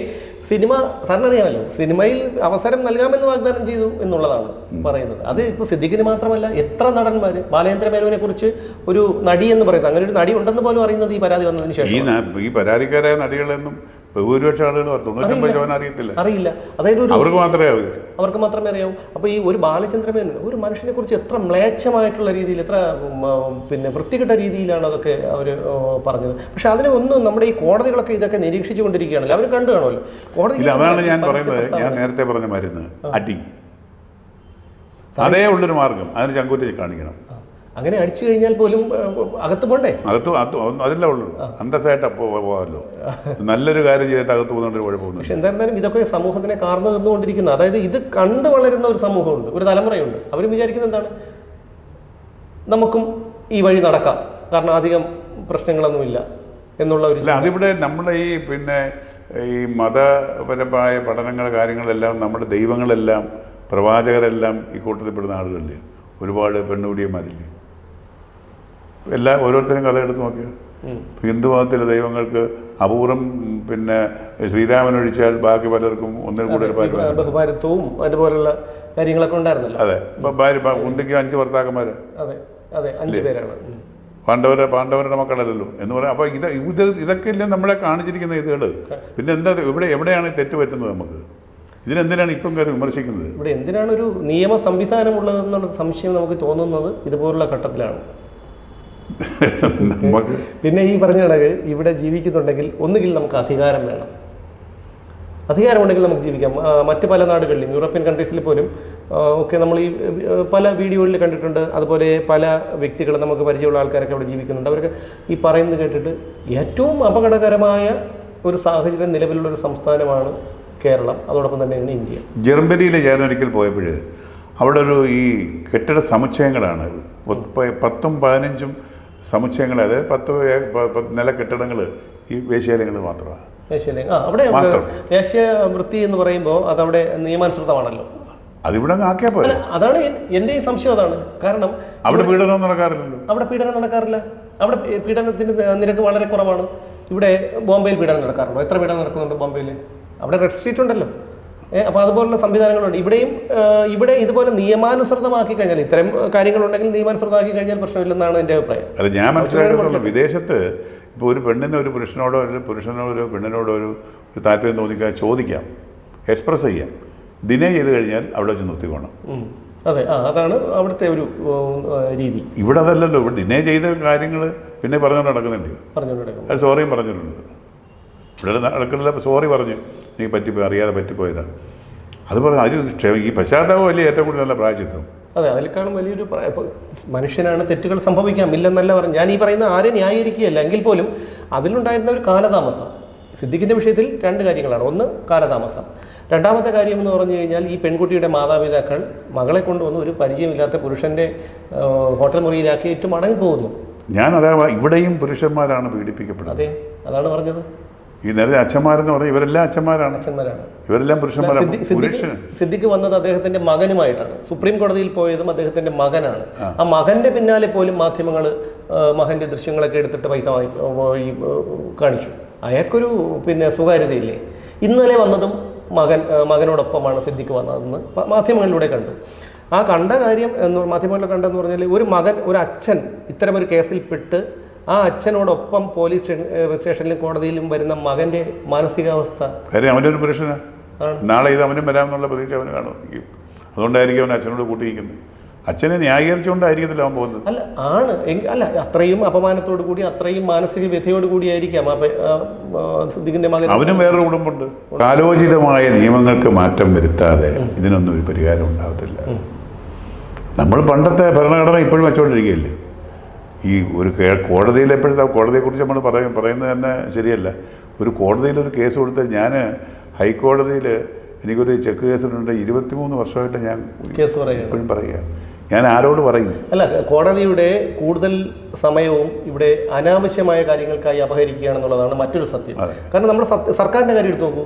സിനിമ സാറിന് അറിയാമല്ലോ സിനിമയിൽ അവസരം നൽകാമെന്ന് വാഗ്ദാനം ചെയ്തു എന്നുള്ളതാണ് പറയുന്നത്. അത് ഇപ്പോൾ സിദ്ദിഖിന് മാത്രമല്ല എത്ര നടന്മാര് ബാലേന്ദ്ര മേനോനെ കുറിച്ച് ഒരു നടി എന്ന് പറയുന്നത് അങ്ങനെ ഒരു നടി ഉണ്ടെന്ന് പോലും അറിയുന്നത് ഈ പരാതി വന്നതിന് ശേഷം ഈ പരാതിക്കാരായ നടികളെന്നും ബഹുഭൂരിപക്ഷം ആളുകൾ തൊണ്ണൂറ്റൊമ്പത് ശതമാനം അറിയത്തില്ല. അറിയില്ല. അതായത് ഒരു അവർക്ക് മാത്രമേ അറിയൂ. അവർക്ക് മാത്രമേ അറിയാവൂ. അപ്പോൾ ഈ ഒരു ബാലചന്ദ്രമേനോൻ ഒരു മനുഷ്യനെ കുറിച്ച് എത്ര മ്ലേച്ഛമായിട്ടുള്ള രീതിയിൽ എത്ര പിന്നെ വൃത്തികെട്ട രീതിയിലാണ് അതൊക്കെ അവർ പറഞ്ഞത്. പക്ഷെ അതിനെ ഒന്നും നമ്മുടെ ഈ കോടതികളൊക്കെ ഇതൊക്കെ നിരീക്ഷിച്ചു കൊണ്ടിരിക്കുകയാണല്ലോ. അവർ കണ്ടു കാണുമല്ലോ. കോടതി അതാണ് ഞാൻ പറയുന്നത്. ഞാൻ നേരത്തെ പറഞ്ഞ മരുന്ന്. അടി. അതേ ഉള്ളൊരു മാർഗം. അതിന് ചങ്കൂറ്റി കാണിക്കണം. അങ്ങനെ അടിച്ചു കഴിഞ്ഞാൽ പോലും അകത്ത് പോണ്ടേ? അകത്ത് അത് അതല്ല ഉള്ളൂ. അന്തസ്സായിട്ട് അപ്പോൾ പോകാമല്ലോ. [laughs] നല്ലൊരു കാര്യം ചെയ്തിട്ട് അകത്ത് പോകുന്നുണ്ട് കുഴപ്പമൊന്നും പക്ഷെ എന്തായിരുന്നാലും ഇതൊക്കെ സമൂഹത്തിനെ കാർന്നു തന്നുകൊണ്ടിരിക്കുന്ന. അതായത് ഇത് കണ്ടു വളരുന്ന ഒരു സമൂഹമുണ്ട് ഒരു തലമുറയുണ്ട്. അവർ വിചാരിക്കുന്നത് എന്താണ്? നമുക്കും ഈ വഴി നടക്കാം. കാരണം അധികം പ്രശ്നങ്ങളൊന്നുമില്ല എന്നുള്ള ഒരു അതിവിടെ നമ്മുടെ ഈ പിന്നെ ഈ മതപരമായ പഠനങ്ങൾ കാര്യങ്ങളെല്ലാം നമ്മുടെ ദൈവങ്ങളെല്ലാം പ്രവാചകരെല്ലാം ഈ കൂട്ടത്തിൽപ്പെടുന്ന ആളുകളില്ലേ? ഒരുപാട് പെണ്ണുപിടിയന്മാരില്ലേ? എല്ലാ ഓരോരുത്തരും കഥ എടുത്ത് നോക്കിയാൽ. ഹിന്ദു മതത്തിലെ ദൈവങ്ങൾക്ക് അപൂർവം പിന്നെ ശ്രീരാമൻ ഒഴിച്ചാൽ ബാക്കി പലർക്കും ഒന്നിൽ കൂടുതൽ അതുപോലുള്ള കാര്യങ്ങളൊക്കെ ഉണ്ടായിരുന്നല്ലോ. അതെ ഇപ്പം ഭാര്യ കുന്തിക്ക് അഞ്ച് ഭർത്താക്കന്മാര്. അതെ അതെ അഞ്ച് പേരാണ്. പാണ്ഡവരെ പാണ്ഡവരുടെ മക്കളല്ലല്ലോ എന്ന് പറയാം. അപ്പോൾ ഇത് ഇത് ഇതൊക്കെ ഇല്ല നമ്മളെ കാണിച്ചിരിക്കുന്ന ഇതുകൾ പിന്നെ എന്താ? ഇവിടെ എവിടെയാണ് തെറ്റ് പറ്റുന്നത് നമുക്ക്? ഇതിനെന്തിനാണ് ഇപ്പം കാര്യം വിമർശിക്കുന്നത്? ഇവിടെ എന്തിനാണ് ഒരു നിയമ സംവിധാനം ഉള്ളതെന്നുള്ള സംശയം നമുക്ക് തോന്നുന്നത് ഇതുപോലുള്ള ഘട്ടത്തിലാണ്. പിന്നെ ഈ പറഞ്ഞ കണക്ക് ഇവിടെ ജീവിക്കുന്നുണ്ടെങ്കിൽ ഒന്നുകിൽ നമുക്ക് അധികാരം വേണം. അധികാരമുണ്ടെങ്കിൽ നമുക്ക് ജീവിക്കാം. മറ്റ് പല നാടുകളിലും യൂറോപ്യൻ കൺട്രീസിൽ പോലും ഒക്കെ നമ്മൾ ഈ പല വീഡിയോകളിൽ കണ്ടിട്ടുണ്ട്. അതുപോലെ പല വ്യക്തികൾ നമുക്ക് പരിചയമുള്ള ആൾക്കാരൊക്കെ അവിടെ ജീവിക്കുന്നുണ്ട്. അവർക്ക് ഈ പറയുന്നത് കേട്ടിട്ട് ഏറ്റവും അപകടകരമായ ഒരു സാഹചര്യം നിലവിലുള്ള ഒരു സംസ്ഥാനമാണ് കേരളം. അതോടൊപ്പം തന്നെയാണ് ഇന്ത്യ. ജർമ്മനിയിൽ ഞാൻ ഒരിക്കൽ പോയപ്പോൾ അവിടെ ഒരു ഈ കെട്ടിട സമുച്ചയങ്ങളാണ്. പത്തും പതിനഞ്ചും സമുച്ചയങ്ങൾ അതായത് പത്ത് നില കെട്ടിടങ്ങൾ ഈ വേശ്യാലയങ്ങൾ മാത്രമാണ്. വേശ്യയിലെ ആ അവിടെ മാത്രം. വേശ്യ വൃത്തി എന്ന് പറയുമ്പോൾ അതവിടെ നിയമാനുസൃതമാണല്ലോ. അതിവിടെ ആക്കിയാൽ പോലെ അതാണ് എന്റെ എന്റെ സംശയം അതാണ്. കാരണം അവിടെ പീഡനം നടക്കാറില്ലല്ലോ. അവിടെ പീഡനം നടക്കാറില്ല. അവിടെ പീഡനത്തിന്റെ നിരക്ക് വളരെ കുറവാണ്. ഇവിടെ ബോംബെയിൽ പീഡനം നടക്കാറുണ്ടോ? എത്ര പീഡനം നടക്കുന്നുണ്ട് ബോംബെയിൽ? അവിടെ റെഡ് സ്ട്രീറ്റ് ഉണ്ടല്ലോ. അപ്പോൾ അതുപോലുള്ള സംവിധാനങ്ങളുണ്ട്. ഇവിടെയും ഇവിടെ ഇതുപോലെ നിയമാനുസൃതമാക്കി കഴിഞ്ഞാൽ ഇത്തരം കാര്യങ്ങളുണ്ടെങ്കിൽ നിയമാനുസൃതമാക്കി കഴിഞ്ഞാൽ പ്രശ്നമില്ലെന്നാണ് എന്റെ അഭിപ്രായം. അല്ല ഞാൻ മനസ്സിലാക്കിയിട്ടുള്ള വിദേശത്ത് ഇപ്പോൾ ഒരു പെണ്ണിന് ഒരു പുരുഷനോടോ ഒരു പുരുഷനോ ഒരു പെണ്ണിനോടോ ഒരു ഒരു താല്പര്യം തോന്നിക്കാൻ ചോദിക്കാം. എക്സ്പ്രസ് ചെയ്യാം. ദിനേ ചെയ്ത് കഴിഞ്ഞാൽ അവിടെ വെച്ച് നിർത്തിക്കോണം. അതെ ആ അതാണ് അവിടുത്തെ ഒരു രീതി. ഇവിടെ അതല്ലല്ലോ. ഇവിടെ ഡിനേ ചെയ്ത കാര്യങ്ങൾ പിന്നെ പറഞ്ഞുകൊണ്ട് നടക്കുന്നുണ്ട് പറഞ്ഞുകൊണ്ട് അത് സോറിയും പറഞ്ഞിട്ടുണ്ട്. ഇവിടെ നടക്കുന്നില്ല. സോറി പറഞ്ഞു. നീ പറ്റിപ്പോയി അറിയാതെ പറ്റിപ്പോയതാണ് അത് പറഞ്ഞു അതിന് ക്ഷമ ഈ വലിയ ഏറ്റവും കൂടുതൽ നല്ല പ്രായച്ചിത്വം. അതെ അതിലേക്കാളും വലിയൊരു മനുഷ്യനാണ് തെറ്റുകൾ സംഭവിക്കാം ഇല്ലെന്നല്ല പറഞ്ഞു ഞാൻ ഈ പറയുന്ന ആരെ ന്യായീകരിക്കുകയല്ല. എങ്കിൽ പോലും അതിലുണ്ടായിരുന്ന ഒരു കാലതാമസം. സിദ്ദിഖിന്റെ വിഷയത്തിൽ രണ്ട് കാര്യങ്ങളാണ്. ഒന്ന് കാലതാമസം. രണ്ടാമത്തെ കാര്യം എന്ന് പറഞ്ഞു കഴിഞ്ഞാൽ ഈ പെൺകുട്ടിയുടെ മാതാപിതാക്കൾ മകളെ കൊണ്ടുവന്ന് ഒരു പരിചയമില്ലാത്ത പുരുഷന്റെ ആ, ഹോട്ടൽ മുറിയിലാക്കിയിട്ട് മടങ്ങിപ്പോകുന്നു ഞാൻ അതാ ഇവിടെയും പുരുഷന്മാരാണ് പീഡിപ്പിക്കപ്പെടുന്നത്. അതെ അതാണ് പറഞ്ഞത്. ഈ നേരത്തെ അച്ഛന്മാരെന്ന് പറഞ്ഞാൽ ഇവരെല്ലാം അച്ഛന്മാരാണ്. അച്ഛന്മാരാണ്. ഇവരെല്ലാം പുരുഷന്മാരാണ് സിദ്ധിക്ക് സിദ്ദിഖ് വന്നത് അദ്ദേഹത്തിന്റെ മകനുമായിട്ടാണ്. സുപ്രീം കോടതിയിൽ പോയതും അദ്ദേഹത്തിന്റെ മകനാണ്. ആ. മകന്റെ പിന്നാലെ പോലും മാധ്യമങ്ങൾ മകന്റെ ദൃശ്യങ്ങളൊക്കെ എടുത്തിട്ട് പൈസ കാണിച്ചു. അയാൾക്കൊരു പിന്നെ സ്വകാര്യതയില്ലേ? ഇന്നലെ വന്നതും മകൻ മകനോടൊപ്പമാണ് സിദ്ദിഖ് വന്നതെന്ന് മാധ്യമങ്ങളിലൂടെ കണ്ടു. ആ കണ്ട കാര്യം എന്ന് മാധ്യമങ്ങളിൽ കണ്ടെന്ന് പറഞ്ഞാൽ ഒരു മകൻ ഒരു അച്ഛൻ ഇത്തരം ഒരു കേസിൽ പെട്ട് ആ അച്ഛനോടൊപ്പം പോലീസ് സ്റ്റേഷനിലും കോടതിയിലും വരുന്ന മകന്റെ മാനസികാവസ്ഥ. കാര്യം അവനൊരു പുരുഷന്. നാളെ ഇത് അവനും വരാമെന്നുള്ള പ്രതീക്ഷ അവന് കാണും. അതുകൊണ്ടായിരിക്കും അവൻ അച്ഛനോട് കൂട്ടിയിരിക്കുന്നത്. അച്ഛനെ ന്യായീകരിച്ചുകൊണ്ടായിരിക്കത്തില്ല അവൻ പോകുന്നത്. അല്ല ആണ്. അല്ല അത്രയും അപമാനത്തോടു കൂടി അത്രയും മാനസിക വ്യഥയോട് കൂടിയായിരിക്കാം. സിദ്ദിഖിന്റെ മകൻ അവനും വേറൊരു കുടുംബമുണ്ട് കാലോചിതമായ നിയമങ്ങൾക്ക് മാറ്റം വരുത്താതെ ഇതിനൊന്നും ഒരു പരിഹാരം ഉണ്ടാകത്തില്ല നമ്മൾ പണ്ടത്തെ ഭരണഘടന ഇപ്പോഴും വെച്ചുകൊണ്ടിരിക്കുകയല്ലേ? ഈ ഒരു കേ- കോടതിയിൽ എപ്പോഴത്തെ കോടതിയെക്കുറിച്ച് നമ്മൾ പറയും പറയുന്നത് തന്നെ ശരിയല്ല. ഒരു കോടതിയിൽ ഒരു കേസ് കൊടുത്ത് ഞാൻ ഹൈക്കോടതിയിൽ എനിക്കൊരു ചെക്ക് കേസിലുണ്ട് ഇരുപത്തിമൂന്ന് വർഷമായിട്ട് ഞാൻ കേസ് ഇപ്പോഴും പറയുക ഞാൻ ആരോട് പറയും? അല്ല കോടതിയുടെ കൂടുതൽ സമയവും ഇവിടെ അനാവശ്യമായ കാര്യങ്ങൾക്കായി അപഹരിക്കുകയാണെന്നുള്ളതാണ് മറ്റൊരു സത്യം. കാരണം നമ്മൾ സർക്കാരിന്റെ കാര്യം എടുത്ത് നോക്കൂ.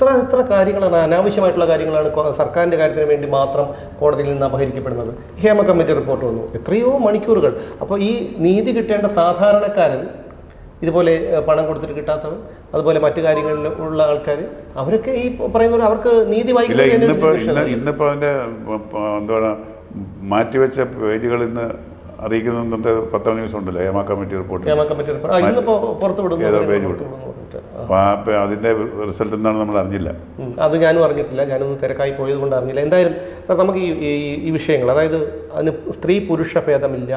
എത്ര എത്ര കാര്യങ്ങളാണ് അനാവശ്യമായിട്ടുള്ള കാര്യങ്ങളാണ് സർക്കാരിന്റെ സർക്കാരിന്റെ കാര്യത്തിന് വേണ്ടി മാത്രം കോടതിയിൽ നിന്ന് അപഹരിക്കപ്പെടുന്നത്. ഹേമ കമ്മിറ്റി റിപ്പോർട്ട് വന്നു. എത്രയോ മണിക്കൂറുകൾ. അപ്പോൾ ഈ നീതി കിട്ടേണ്ട സാധാരണക്കാരൻ ഇതുപോലെ പണം കൊടുത്തിട്ട് കിട്ടാത്തവർ അതുപോലെ മറ്റു കാര്യങ്ങളിൽ ഉള്ള ആൾക്കാർ അവരൊക്കെ ഈ പറയുന്ന പോലെ അവർക്ക് നീതി ഇന്നിപ്പോൾ. ഇന്നിപ്പോൾ അതിന്റെ എന്താണ് മാറ്റിവെച്ച പേജുകൾ ഇന്ന് അറിയിക്കുന്ന പത്ര ന്യൂസ് ഉണ്ടല്ലോ Hema committee report Hema committee report. ആ പുറത്തുവിടുന്നു. പേജ് പറഞ്ഞിട്ട്. അപ്പോൾ അതിന്റെ റിസൾട്ട് എന്താണ് നമ്മൾ അറിഞ്ഞില്ല. അത് ഞാനും അറിഞ്ഞിട്ടില്ല. ഞാനൊന്ന് തിരക്കായി പോയത് കൊണ്ട് അറിഞ്ഞില്ല. എന്തായാലും സാർ നമുക്ക് ഈ ഈ- വിഷയങ്ങൾ അതായത് അതിന് സ്ത്രീ പുരുഷ ഭേദമില്ല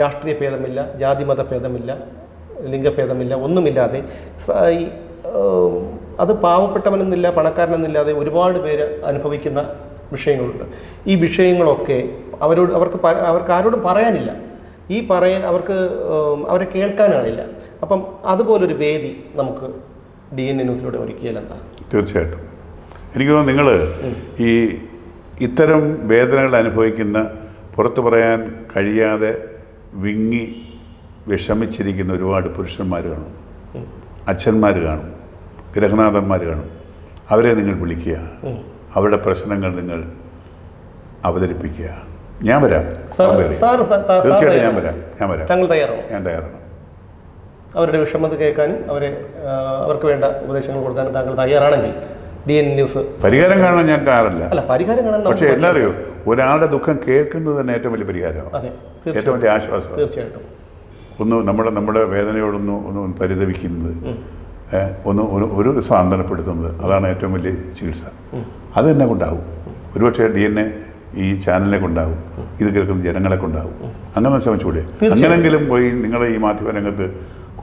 രാഷ്ട്രീയ ഭേദമില്ല ജാതിമത ഭേദമില്ല ലിംഗഭേദമില്ല ഒന്നുമില്ലാതെ അത് പാവപ്പെട്ടവനെന്നില്ല പണക്കാരനെന്നില്ലാതെ ഒരുപാട് പേര് അനുഭവിക്കുന്ന വിഷയങ്ങളുണ്ട്. ഈ വിഷയങ്ങളൊക്കെ അവരോട് അവർക്ക് അവർക്ക് ആരോടും പറയാനില്ല. ഈ പറയാൻ അവർക്ക് അവരെ കേൾക്കാനാണില്ല അപ്പം അതുപോലൊരു വേദി നമുക്ക് ഡി എൻ എ ന്യൂസിലൂടെ ഒരുക്കിയാൽ എന്താ? തീർച്ചയായിട്ടും. എനിക്ക് തോന്നുന്നു നിങ്ങൾ ഈ ഇത്തരം വേദനകൾ അനുഭവിക്കുന്ന പുറത്തു പറയാൻ കഴിയാതെ വിങ്ങി വിഷമിച്ചിരിക്കുന്ന ഒരുപാട് പുരുഷന്മാർ കാണും. അച്ഛന്മാർ കാണും. ഗ്രഹനാഥന്മാർ കാണും. അവരെ നിങ്ങൾ വിളിക്കുക. അവരുടെ പ്രശ്നങ്ങൾ നിങ്ങൾ അവതരിപ്പിക്കുക. ഞാൻ വരാം. തീർച്ചയായിട്ടും ഞാൻ? വരാം. ഞാൻ വരാം. ഞാൻ തയ്യാറാണ്. അവരുടെ വിഷമത കേൾക്കാനും അവരെ അവർക്ക് വേണ്ട ഉപദേശങ്ങൾ കൊടുക്കാനും താങ്കൾ തയ്യാറാണെങ്കിൽ ഡി എൻ ന്യൂസ്. പരിഹാരം കാണാൻ ഞാൻ കാണില്ല അല്ല പരിഹാരം കാണാൻ പക്ഷെ എല്ലാവരെയും ഒരാളുടെ ദുഃഖം കേൾക്കുന്നത് തന്നെ ഏറ്റവും വലിയ പരിഹാരമാണ്. അതെ ഏറ്റവും വലിയ ആശ്വാസം തീർച്ചയായിട്ടും. ഒന്ന് നമ്മുടെ നമ്മുടെ വേദനയോടൊന്ന് ഒന്ന് പരിതപിക്കുന്നത് ഒന്ന് ഒരു ഒരു സാന്ത്വനപ്പെടുത്തുന്നത് അതാണ് ഏറ്റവും വലിയ ചികിത്സ. അത് തന്നെ കൊണ്ടാവും. ഒരുപക്ഷെ ഡി എൻ എ ഈ ചാനലിനെ കൊണ്ടാവും. ഇത് കേൾക്കുന്ന ജനങ്ങളെ കൊണ്ടാവും. അങ്ങനെ ശ്രമിച്ചുകൂടെ. അങ്ങനെങ്കിലും പോയി നിങ്ങളുടെ ഈ മാധ്യമ രംഗത്ത്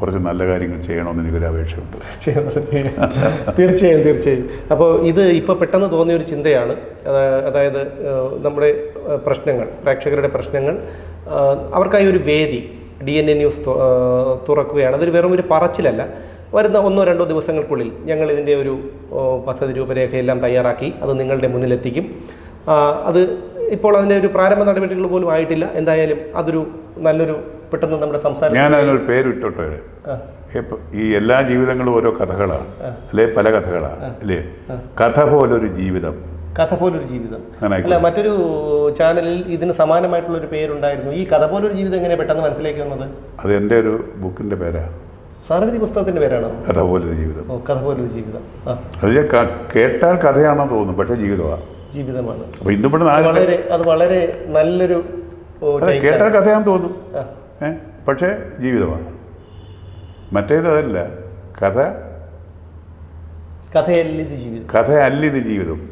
കുറച്ച് നല്ല കാര്യങ്ങൾ ചെയ്യണമെന്ന് എനിക്കൊരു അപേക്ഷയുണ്ട്. തീർച്ചയായും തീർച്ചയായും. തീർച്ചയായും. അപ്പോൾ ഇത് ഇപ്പോൾ പെട്ടെന്ന് തോന്നിയ ഒരു ചിന്തയാണ്. അതായത് നമ്മുടെ പ്രശ്നങ്ങൾ പ്രേക്ഷകരുടെ പ്രശ്നങ്ങൾ അവർക്കായി ഒരു വേദി ഡി എൻ എ ന്യൂസ് തുറക്കുകയാണ്. അതൊരു വെറും ഒരു പറച്ചിലല്ല. വരുന്ന ഒന്നോ രണ്ടോ ദിവസങ്ങൾക്കുള്ളിൽ ഞങ്ങൾ ഇതിന്റെ ഒരു പദ്ധതി രൂപരേഖയെല്ലാം തയ്യാറാക്കി അത് നിങ്ങളുടെ മുന്നിലെത്തിക്കും. അത് ഇപ്പോൾ അതിന്റെ ഒരു പ്രാരംഭ നടപടികൾ പോലും ആയിട്ടില്ല. എന്തായാലും അതൊരു നല്ലൊരു പെട്ടെന്ന് നമ്മുടെ സംസാരം ഞാൻ അതിനൊരു പേരിട്ടോട്ടെ ഈ എല്ലാ ജീവിതങ്ങളും ഓരോ കഥകളാണ്. അല്ലെ? പല കഥകളാണ്. അല്ലേ? കഥ പോലൊരു ജീവിതം. കഥ പോലൊരു ജീവിതം. അല്ല മറ്റൊരു ചാനലിൽ ഇതിന് സമാനമായിട്ടുള്ള ഒരു പേരുണ്ടായിരുന്നു. ഈ കഥ പോലൊരു ജീവിതം എങ്ങനെ പെട്ടെന്ന് മനസ്സിലേക്ക് വന്നത്? അത് എന്റെ ഒരു ബുക്കിന്റെ പേരാ. സാറെഴുതി പുസ്തകത്തിന്റെ പേരാണോ? കഥ പോലൊരു ജീവിതം. ഓ കഥ പോലൊരു ജീവിതം. അത് കേട്ടാൽ കഥയാണെന്ന് തോന്നും പക്ഷേ ജീവിതമാണ്. ജീവിതമാണ് അത് വളരെ അത് വളരെ നല്ലൊരു കേട്ടാൽ. കഥയാണെന്ന് തോന്നും ആ, ഏ പക്ഷേ ജീവിതമാണ്. മറ്റേതല്ല കഥ. കഥയല്ലിത് ജീവിതം. കഥയല്ലിത് ജീവിതം.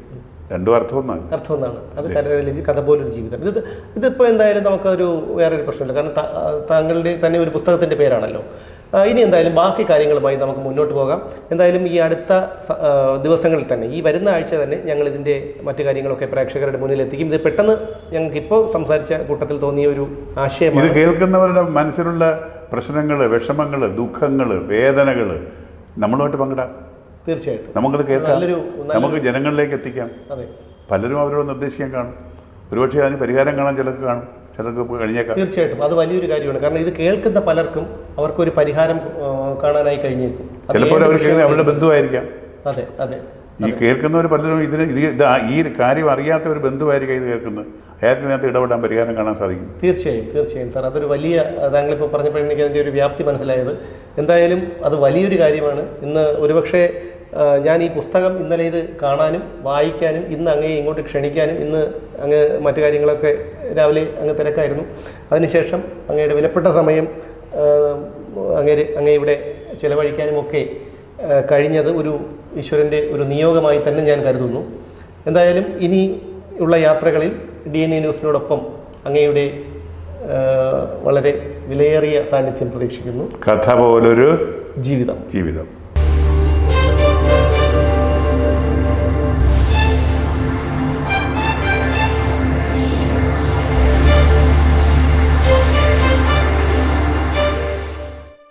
രണ്ടും അർത്ഥം ഒന്നാണ് അർത്ഥം ഒന്നാണ് അത് ഇത് കഥ പോലൊരു ജീവിതം ഇത് ഇതിപ്പോൾ എന്തായാലും നമുക്കൊരു വേറൊരു പ്രശ്നമില്ല. കാരണം താങ്കളുടെ തന്നെ ഒരു പുസ്തകത്തിന്റെ പേരാണല്ലോ. ഇനി എന്തായാലും ബാക്കി കാര്യങ്ങളുമായി നമുക്ക് മുന്നോട്ട് പോകാം. എന്തായാലും ഈ അടുത്ത ദിവസങ്ങളിൽ തന്നെ ഈ വരുന്ന ആഴ്ച തന്നെ ഞങ്ങൾ ഇതിന്റെ മറ്റു കാര്യങ്ങളൊക്കെ പ്രേക്ഷകരുടെ മുന്നിൽ എത്തിക്കും. ഇത് പെട്ടെന്ന് ഞങ്ങൾക്ക് ഇപ്പോൾ സംസാരിച്ച കൂട്ടത്തിൽ തോന്നിയ ഒരു ആശയം ഇത് കേൾക്കുന്നവരുടെ മനസ്സിലുള്ള പ്രശ്നങ്ങൾ വിഷമങ്ങൾ ദുഃഖങ്ങൾ വേദനകൾ നമ്മളുമായിട്ട് പങ്കിടാം. തീർച്ചയായിട്ടും. നമുക്കത് കേൾക്കാം. നമുക്ക് ജനങ്ങളിലേക്ക് എത്തിക്കാം. അതെ. പലരും അവരോട് നിർദ്ദേശിക്കാൻ കാണും. ഒരുപക്ഷെ അതിന് പരിഹാരം കാണാൻ ചിലർക്ക് കാണും. ചിലർക്ക് കഴിഞ്ഞേക്കാം. തീർച്ചയായിട്ടും. അത് വലിയൊരു കാര്യമാണ്. കാരണം ഇത് കേൾക്കുന്ന പലർക്കും അവർക്കൊരു പരിഹാരം കാണാനായി കഴിഞ്ഞേക്കും. ചിലപ്പോൾ അവർ അവരുടെ ബന്ധുവായിരിക്കാം. അതെ അതെ ഈ കേൾക്കുന്നവർ പലരും ഇതിന് ഇത് ഈ കാര്യം അറിയാത്ത ഒരു ബന്ധുവായിരിക്കും ഇത് കേൾക്കുന്നത്. അയാൾക്ക് ഇതിനകത്ത് ഇടപെടാൻ പരിഹാരം കാണാൻ സാധിക്കും. തീർച്ചയായും തീർച്ചയായും. സാർ അതൊരു വലിയ താങ്കളിപ്പോൾ പറഞ്ഞപ്പോഴെനിക്ക് അതിന്റെ ഒരു വ്യാപ്തി മനസ്സിലായത്. എന്തായാലും അത് വലിയൊരു കാര്യമാണ്. ഇന്ന് ഒരുപക്ഷെ ഞാൻ ഈ പുസ്തകം ഇന്നലെ ഇത് കാണാനും വായിക്കാനും ഇന്ന് അങ്ങേ ഇങ്ങോട്ട് ക്ഷണിക്കാനും ഇന്ന് അങ്ങ് മറ്റു കാര്യങ്ങളൊക്കെ രാവിലെ അങ്ങ് തിരക്കായിരുന്നു. അതിനുശേഷം അങ്ങയുടെ വിലപ്പെട്ട സമയം അങ്ങേ അങ്ങേര് അങ്ങേ ഇവിടെ ചിലവഴിക്കാനും ഒക്കെ കഴിഞ്ഞത് ഒരു ഈശ്വരന്റെ ഒരു നിയോഗമായി തന്നെ ഞാൻ കരുതുന്നു. എന്തായാലും ഇനി ഉള്ള യാത്രകളിൽ ഡി എൻ എ ന്യൂസിനോടൊപ്പം അങ്ങയുടെ വളരെ വിലയേറിയ സാന്നിധ്യം പ്രതീക്ഷിക്കുന്നു. കഥ പോലൊരു ജീവിതം. ജീവിതം.